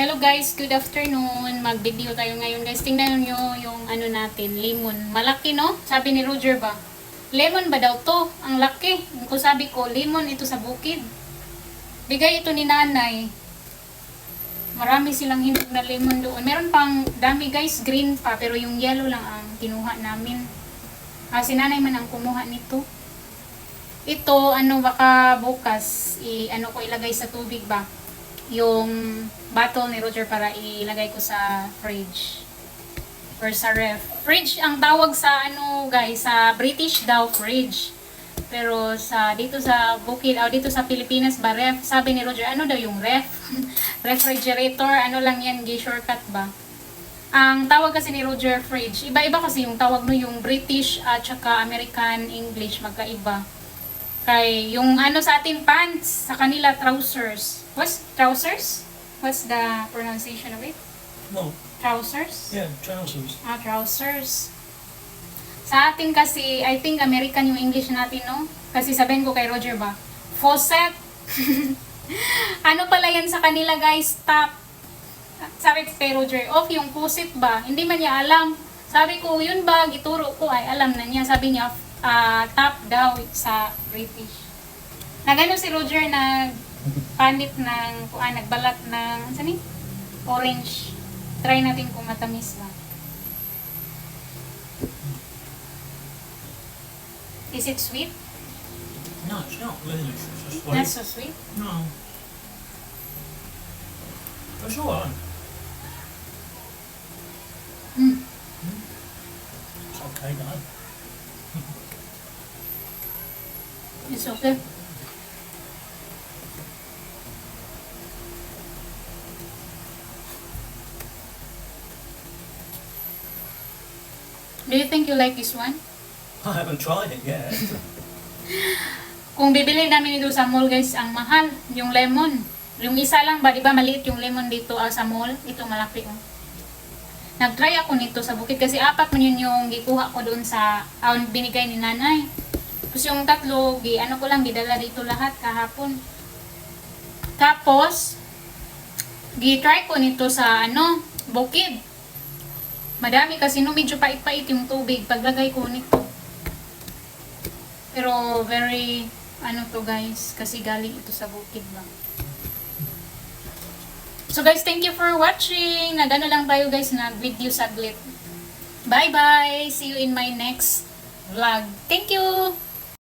Hello guys, good afternoon. Mag-video tayo ngayon guys. Tingnan nyo yung ano natin, lemon. Malaki no? Sabi ni Roger ba? Lemon ba daw to? Ang laki. Kung sabi ko, lemon ito sa bukid. Bigay ito ni nanay. Marami silang hinog na lemon doon. Meron pang dami guys, green pa. Pero yung yellow lang ang kinuha namin. Ah, si nanay man ang kumuha nito. Ito, ano, baka bukas, i, ano ko ilagay sa tubig ba? Yung bottle ni Roger para ilagay ko sa fridge. Or sa ref. Fridge ang tawag sa, ano, guys, sa British daw, fridge. Pero sa dito sa bukid, o dito sa Pilipinas ba, ref, sabi ni Roger, ano daw yung ref? Refrigerator, ano lang yan, gay shortcut ba? Ang tawag kasi ni Roger fridge, iba-iba kasi yung tawag no, yung British at saka American English, magkaiba. Kay yung ano sa atin pants, sa kanila trousers. What's trousers? What's the pronunciation of it? Well, Trousers? yeah, trousers. Ah, trousers. Sa atin kasi, I think American yung English natin, no? Kasi sabihin ko kay Roger ba, faucet. ano pala yan sa kanila guys, top. Sabi ko kay Roger, off yung faucet ba? Hindi man niya alam. Sabi ko, yun ba, gituro ko, ay alam na niya. Sabi niya, ah, top daw sa British. Nagano si Roger na panit ng, kuan, nagbalat ng, ni? Orange. Try natin kung matamis ba. Is it sweet? No, it's not really. It's just Not sweet. so sweet. No. It's alright. Mm. It's okay though. It's okay. Do you think you like this one? I haven't tried it yet. Kung bibili namin ito sa mall guys, ang mahal, yung lemon. Yung isa lang ba, di ba maliit yung lemon dito ah, sa mall? Ito malaki oh. Nag-try ako nito sa bukid kasi apat man yun yung gikuha ko doon sa ah, binigay ni nanay. Tapos yung tatlo, gi, ano ko lang, gidala dito lahat kahapon. Tapos, gi-try ko nito sa ano, bukid. Madami kasi no, medyo pait-pait yung tubig paglagay ko nito. Pero very, ano to guys, kasi galing ito sa bukid lang. So guys, thank you for watching. Nagano lang tayo guys, nag-video saglit. Bye-bye! See you in my next vlog. Thank you!